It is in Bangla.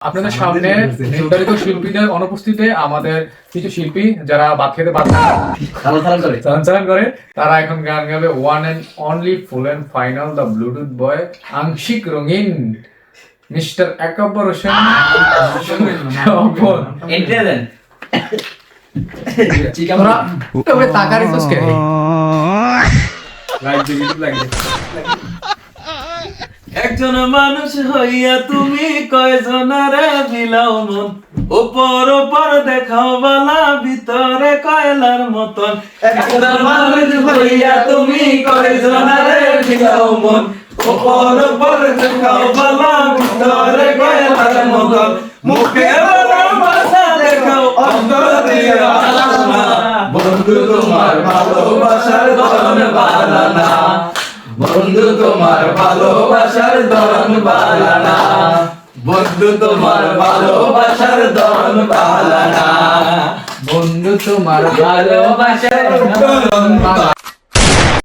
আপনাদের সামনে নির্ধারিত শিল্পীদের অনুপস্থিতিতে আমাদের কিছু শিল্পী যারা বাদ খেতে চালান করে। তারা এখন গান গাবে one and only full and final the Bluetooth boy আংশিক রঙিন মিস্টার একাব্বর হোসেন। তাকার কে? একজন মানুষ হইয়া তুমি কয়জনারে বিলাও মন? উপর উপর দেখাও বালা, ভিতরে কয়লার মতন। একজন মানুষ হইয়া তুমি কয়জনারে বিলাও মন? উপর উপর দেখাও বালা, ভিতরে কয়লার মতন। মুখে ভাষা দেখাও, অন্তর দিয়া বন্ধু তোমার ভালোবাসার ধরন বালানা বন্ধু তোমার ভালোবাসার দন বালানা বন্ধু তোমার ভালোবাসার দন বালানা বন্ধু তোমার ভালোবাসার